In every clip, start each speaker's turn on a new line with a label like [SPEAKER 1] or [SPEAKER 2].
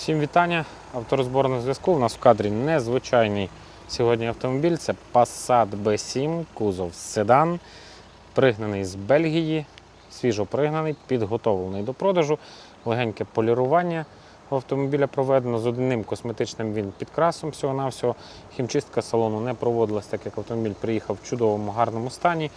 [SPEAKER 1] Всім вітання. Авторозбор на зв'язку. У нас в кадрі незвичайний сьогодні автомобіль. Це Passat B7, кузов седан, пригнаний з Бельгії, свіжо пригнаний, підготовлений до продажу. Легеньке полірування автомобіля проведено з одним косметичним він підкрасом всього-навсього. Хімчистка салону не проводилась, так як автомобіль приїхав в чудовому гарному стані.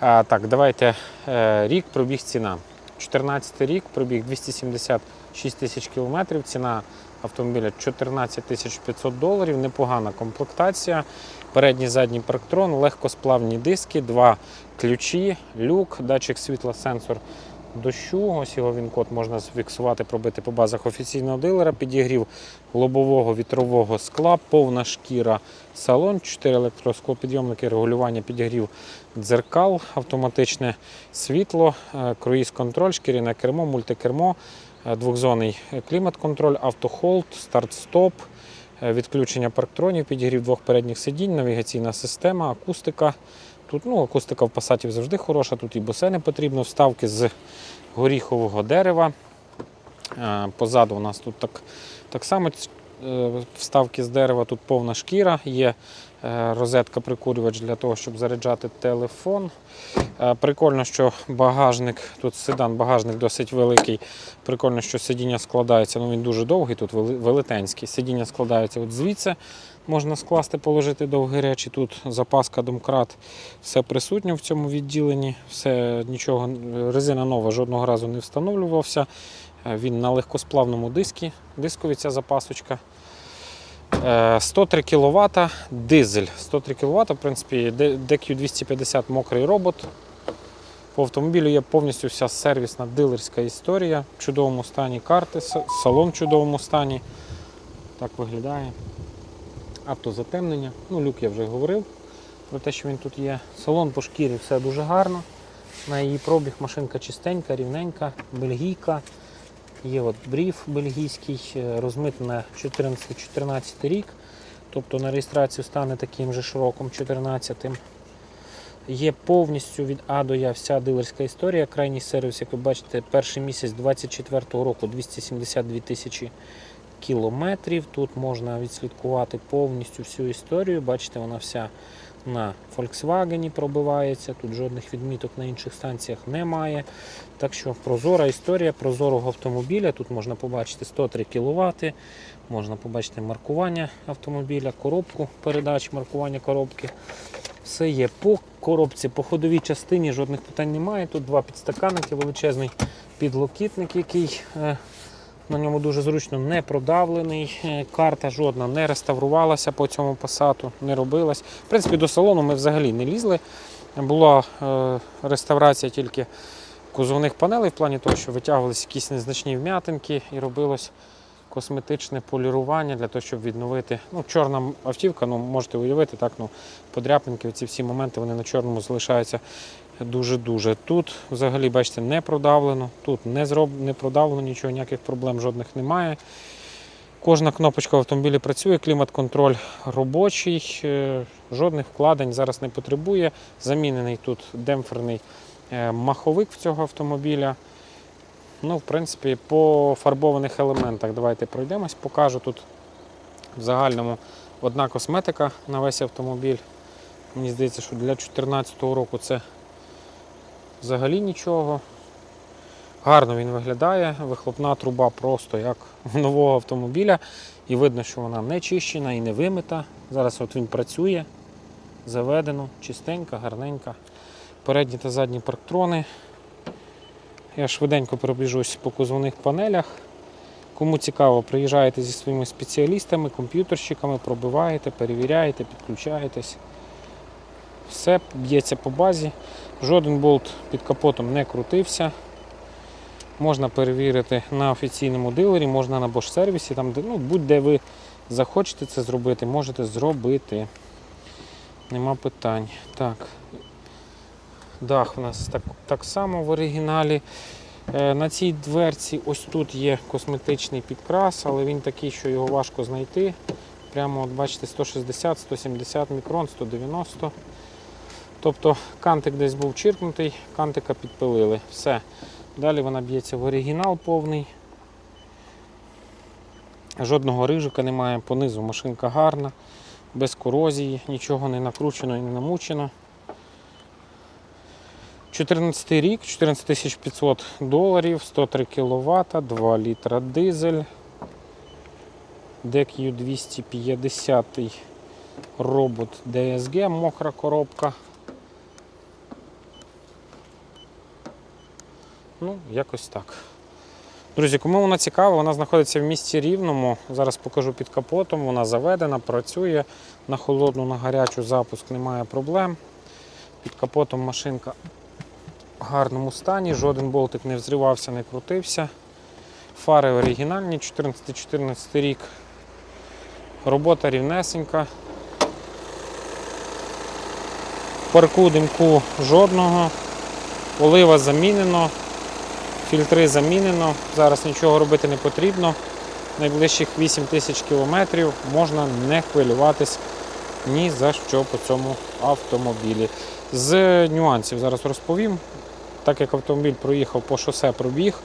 [SPEAKER 1] А, так, давайте е, рік пробіг ціна. 14 рік, пробіг 276 тисяч кілометрів. Ціна автомобіля 14 тисяч 500 доларів. Непогана комплектація. Передній задній парктрон, легкосплавні диски, два ключі, люк, датчик світла, сенсор дощу. Ось його він код можна зафіксувати, пробити по базах офіційного дилера. Підігрів лобового вітрового скла, повна шкіра салон, 4 електросклопідйомники, регулювання підігрів дзеркал, автоматичне світло, е, круїз-контроль, шкіряне кермо, мультикермо, е, двохзонний клімат-контроль, автохолд, старт-стоп, е, відключення парктронів, підігрів двох передніх сидінь, навігаційна система, акустика. Тут ну, акустика в пасаті завжди хороша, тут і босе потрібно, вставки з горіхового дерева. Е, Позаду у нас тут так, так само е, вставки з дерева, тут повна шкіра, є е, розетка прикурювач для того, щоб заряджати телефон. Прикольно, що багажник, тут седан, багажник досить великий. Прикольно, що сидіння складається, ну він дуже довгий, тут велетенський. Сидіння складається от звідси. Можна скласти, положити довгі речі. Тут запаска домкрат, все присутнє в цьому відділенні. Все нічого, резина нова жодного разу не встановлювався. Е, Він на легкосплавному дискі, дискові ця запасочка. Е, 103 кВт, дизель 103 кВт, в принципі, DQ250 мокрий робот. По автомобілю є повністю вся сервісна дилерська історія. В чудовому стані карти, салон в чудовому стані. Так виглядає. Автозатемнення. Ну, люк я вже говорив про те, що він тут є. Салон по шкірі все дуже гарно. На її пробіг машинка чистенька, рівненька, бельгійка. Є от бріф бельгійський, е, розмитнена 14-14 рік. Тобто на реєстрацію стане таким же ж роком 14-м. Є повністю від А до Я вся дилерська історія. Крайній сервіс, як ви бачите, перший місяць 24-го року 272 тисячі кілометрів. Тут можна відслідкувати повністю всю історію. Бачите, вона вся на Volkswagen пробивається. Тут жодних відміток на інших станціях немає. Так що прозора історія прозорого автомобіля. Тут можна побачити 103 кВт, можна побачити маркування автомобіля, коробку передач, маркування коробки. Все є по коробці, по ходовій частині жодних питань немає. Тут два підстаканники, величезний підлокітник, який е, на ньому дуже зручно не продавлений. Е, Карта жодна не реставрувалася по цьому пасату, не робилась. В принципі, до салону ми взагалі не лізли. Була е, реставрація тільки кузовних панелей в плані того, що витягувалися якісь незначні вм'ятинки і робилось косметичне полірування для того, щоб відновити. Ну, чорна автівка, ну можете уявити, так, ну, подряпинки, ці всі моменти вони на чорному залишаються дуже-дуже. Тут взагалі, бачите, не продавлено, тут не, зроб... не продавлено нічого, ніяких проблем жодних немає. Кожна кнопочка в автомобілі працює, клімат-контроль робочий, е, жодних вкладень зараз не потребує. Замінений тут демпферний е, маховик в цього автомобіля. Ну, в принципі, по фарбованих елементах давайте пройдемось, покажу тут в загальному одна косметика на весь автомобіль. Мені здається, що для 2014 року це взагалі нічого. Гарно він виглядає, вихлопна труба просто як в нового автомобіля. І видно, що вона не чищена і не вимита. Зараз от він працює, заведено, чистенька, гарненька. Передні та задні парктрони. Я швиденько пробіжусь по кузовних панелях. Кому цікаво, приїжджаєте зі своїми спеціалістами, комп'ютерщиками, пробиваєте, перевіряєте, підключаєтесь. Все б'ється по базі. Жоден болт під капотом не крутився. Можна перевірити на офіційному дилері, можна на Bosch сервісі, там, ну, будь-де ви захочете це зробити, можете зробити. Нема питань. Так. Дах у нас так, так само в оригіналі. Е, На цій дверці ось тут є косметичний підкрас, але він такий, що його важко знайти. Прямо от бачите 160, 170 мікрон, 190. Тобто кантик десь був чиркнутий, кантика підпилили. Все. Далі вона б'ється в оригінал повний. Жодного рижика немає, понизу машинка гарна, без корозії, нічого не накручено і не намучено. 14 рік, 14 500 доларів, 103 кВт, 2 літра дизель. DQ 250 робот DSG, мокра коробка. Ну, якось так. Друзі, кому вона цікава, вона знаходиться в місті Рівному. Зараз покажу під капотом. Вона заведена, працює на холодну, на гарячу запуск немає проблем. Під капотом машинка в гарному стані, жоден болтик не взривався, не крутився. Фари оригінальні, 14-14 рік. Робота рівнесенька. Парку димку жодного. Олива замінено. Фільтри замінено. Зараз нічого робити не потрібно. Найближчих 8 тисяч кілометрів можна не хвилюватись ні за що по цьому автомобілі. З нюансів зараз розповім. Так як автомобіль проїхав по шосе пробіг,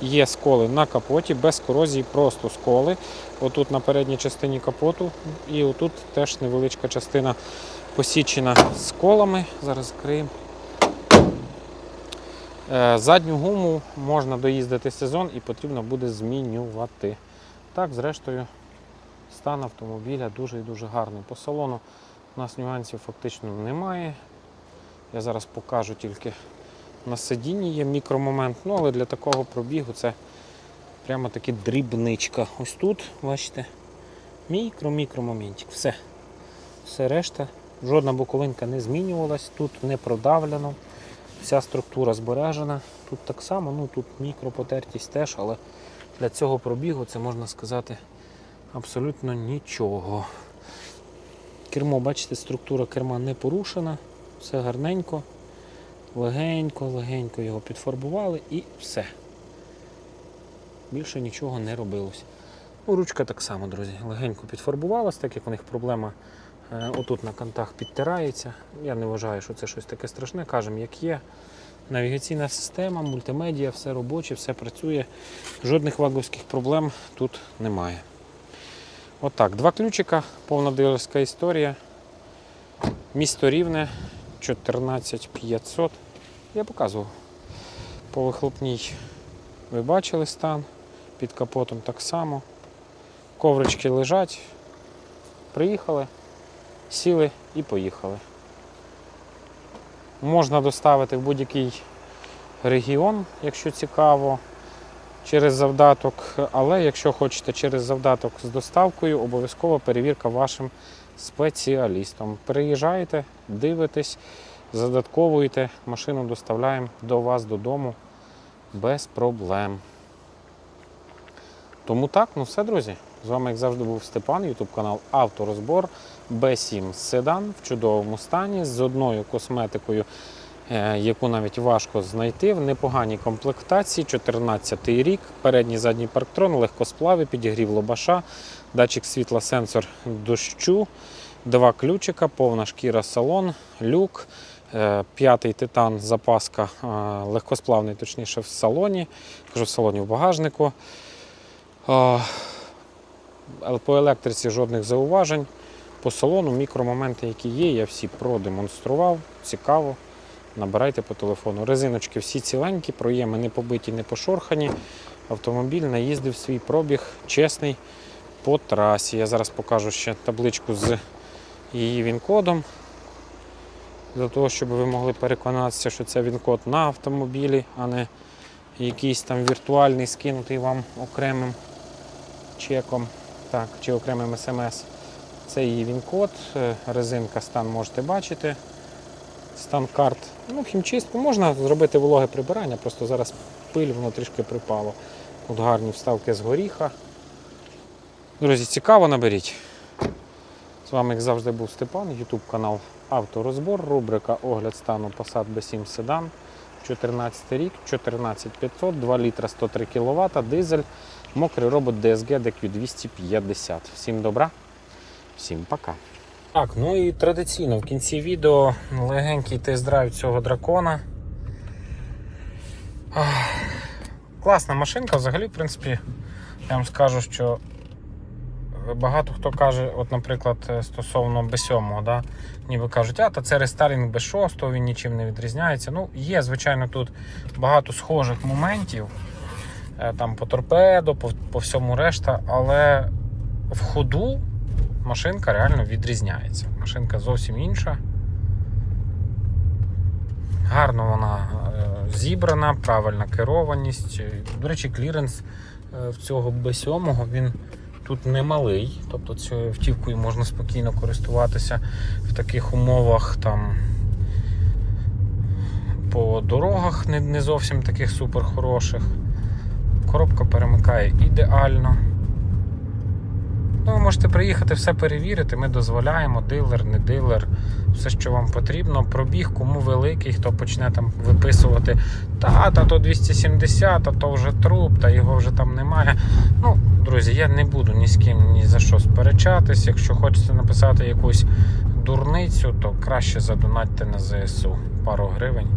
[SPEAKER 1] є сколи на капоті, без корозії, просто сколи. Отут на передній частині капоту, і отут теж невеличка частина посічена сколами. Зараз закриємо. Е, Задню гуму можна доїздити сезон і потрібно буде змінювати. Так, зрештою, стан автомобіля дуже і дуже гарний. По салону у нас нюансів фактично немає. Я зараз покажу тільки на сидінні є мікромомент, ну але для такого пробігу це прямо таки дрібничка. Ось тут, бачите, мікро-мікромоментик. Все. Все решта. Жодна боковинка не змінювалась, тут не продавлено. Вся структура збережена. Тут так само, ну тут мікропотертість теж, але для цього пробігу це можна сказати абсолютно нічого. Кермо, бачите, структура керма не порушена, все гарненько, легенько, легенько його підфарбували і все. Більше нічого не робилось. Ну, ручка так само, друзі, легенько підфарбувалась, так як у них проблема отут на кантах підтирається. Я не вважаю, що це щось таке страшне, кажемо, як є. Навігаційна система, мультимедіа, все робоче, все працює. Жодних ваговських проблем тут немає. Отак, два ключика, повна дилерська історія. Місто Рівне 14500. Я показував. По вихлопній ви бачили стан, під капотом так само. Коврички лежать. Приїхали, сіли і поїхали. Можна доставити в будь-який регіон, якщо цікаво, через завдаток. Але якщо хочете через завдаток з доставкою, обов'язково перевірка вашим спеціалістом. Приїжджаєте, дивитесь, задатковуєте, машину доставляємо до вас додому без проблем. Тому так, ну все, друзі. З вами, як завжди, був Степан, ютуб канал Авторозбор B7 Седан в чудовому стані з одною косметикою, е, яку навіть важко знайти в непоганій комплектації. 14 рік, передній задній парктрон, легкосплави, підігрів лобаша, датчик світла, сенсор дощу, два ключика, повна шкіра салон, люк. е, П'ятий титан, запаска е, легкосплавний, точніше, в салоні, кажу в салоні в багажнику. По електриці жодних зауважень. По салону мікромоменти, які є, я всі продемонстрував. Цікаво. Набирайте по телефону. Резиночки всі ціленькі, проєми не побиті, не пошорхані. Автомобіль наїздив свій пробіг чесний по трасі. Я зараз покажу ще табличку з її він-кодом. Для того, щоб ви могли переконатися, що це він-код на автомобілі, а не якийсь там віртуальний, скинутий вам окремим чеком так, чи окремим смс. Це її він-код, е, резинка стан можете бачити. Стан карт. Ну, хімчистку можна зробити вологе прибирання, просто зараз пиль воно трішки припало. Тут гарні вставки з горіха. Друзі, цікаво наберіть. З вами, як завжди, був Степан, YouTube канал Авторозбор, рубрика Огляд стану Passat B7 Sedan. 14 рік, 14500, 2 літра 103 кВт, дизель, мокрий робот DSG DQ250. Всім добра, всім пока. Так, ну і традиційно в кінці відео легенький тест-драйв цього дракона. Класна машинка, взагалі, в принципі, я вам скажу, що багато хто каже, от, наприклад, е, стосовно B7, да, ніби кажуть, а та це рестайлінг B6, він нічим не відрізняється. Ну, є, звичайно, тут багато схожих моментів. Е, Там по торпедо, по, по всьому решта, але в ходу машинка реально відрізняється. Машинка зовсім інша. Гарно вона е, зібрана, правильна керованість. Е, До речі, кліренс в цього B7 він тут немалий. Тобто цією автівкою можна спокійно користуватися в таких умовах там по дорогах не, не зовсім таких супер хороших. Коробка перемикає ідеально. Ну, ви можете приїхати, все перевірити. Ми дозволяємо, дилер, не дилер, все, що вам потрібно. Пробіг, кому великий, хто почне там виписувати та, та то 270, а то вже труп, та його вже там немає. Ну, друзі, я не буду ні з ким ні за що сперечатись. Якщо хочете написати якусь дурницю, то краще задонатьте на ЗСУ пару гривень.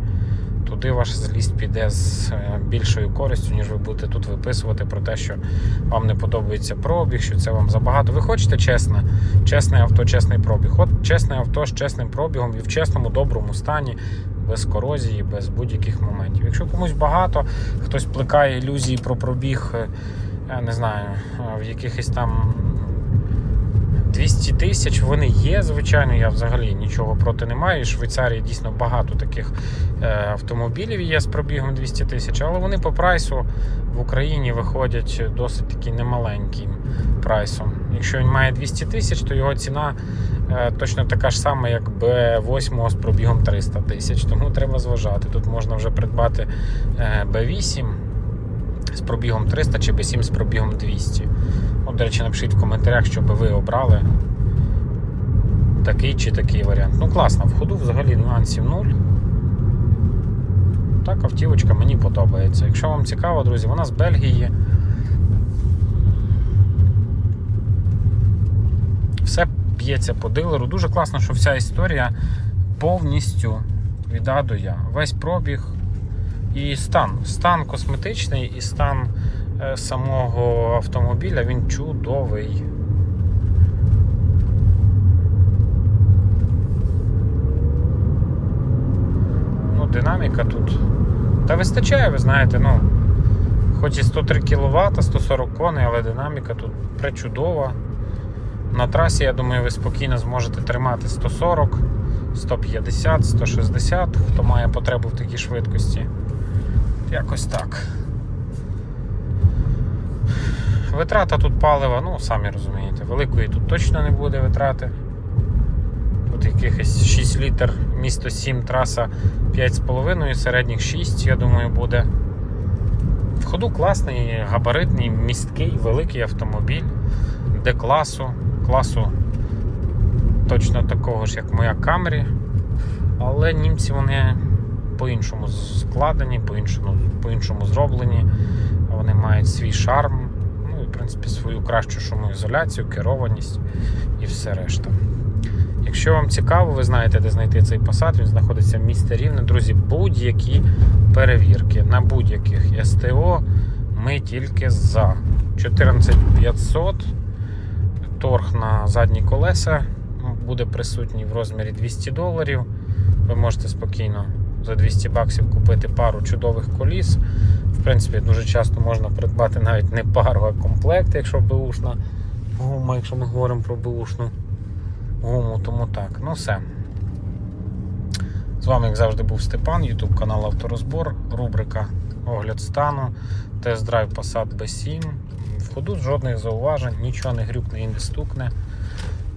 [SPEAKER 1] Туди ваш злість піде з е, більшою користю, ніж ви будете тут виписувати про те, що вам не подобається пробіг, що це вам забагато. Ви хочете чесне, чесне авто, чесний пробіг. От чесне авто з чесним пробігом і в чесному, доброму стані, без корозії, без будь-яких моментів. Якщо комусь багато, хтось плекає ілюзії про пробіг, е, я не знаю, е, в якихось там 200 тисяч вони є, звичайно. Я взагалі нічого проти не маю. В Швейцарії дійсно багато таких е, автомобілів є з пробігом 200 тисяч, але вони по прайсу в Україні виходять досить таки немаленьким прайсом. Якщо він має 200 тисяч, то його ціна е, точно така ж сама, як B8 з пробігом 300 тисяч. Тому треба зважати. Тут можна вже придбати е, B8 з пробігом 300 чи B7 з пробігом 200. От, до речі, напишіть в коментарях, що би ви обрали такий чи такий варіант. Ну, класно, в ходу взагалі нюансів нуль. Так, автівочка мені подобається. Якщо вам цікаво, друзі, вона з Бельгії. Все б'ється по дилеру. Дуже класно, що вся історія повністю від А до Я. Весь пробіг і стан. Стан косметичний і стан самого автомобіля він чудовий. Ну, динаміка тут. Та вистачає, ви знаєте, ну, хоч і 103 кВт, 140 коней, але динаміка тут пречудова. На трасі, я думаю, ви спокійно зможете тримати 140, 150, 160, хто має потребу в такій швидкості. Якось так. Витрата тут палива, ну, самі розумієте, великої тут точно не буде витрати. Тут якихось 6 літр, місто 7, траса 5,5, середніх 6, я думаю, буде. В ходу класний, габаритний, місткий, великий автомобіль, де класу, класу точно такого ж, як моя Камрі. Але німці вони по-іншому складені, по-іншому, по-іншому зроблені. Вони мають свій шарм, принципі свою кращу шумоізоляцію, керованість і все решта. Якщо вам цікаво, ви знаєте, де знайти цей посад, він знаходиться в місті Рівне. Друзі, будь-які перевірки на будь-яких СТО ми тільки за 14500 торг на задні колеса буде присутній в розмірі 200 доларів. Ви можете спокійно за 200 баксів купити пару чудових коліс. В принципі, дуже часто можна придбати навіть не пару, а комплект, якщо беушна гума, якщо ми говоримо про беушну гуму, тому так. Ну все. З вами, як завжди, був Степан, YouTube канал Авторозбор, рубрика Огляд стану, тест-драйв Passat B7. В ходу жодних зауважень, нічого не грюкне і не стукне,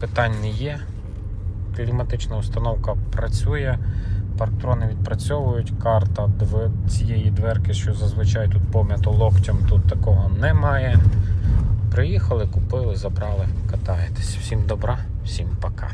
[SPEAKER 1] питань не є. Кліматична установка працює, парктрони відпрацьовують, карта цієї дверки, що зазвичай тут пом'ято локтям, тут такого немає. Приїхали, купили, забрали, катаєтесь. Всім добра, всім пока.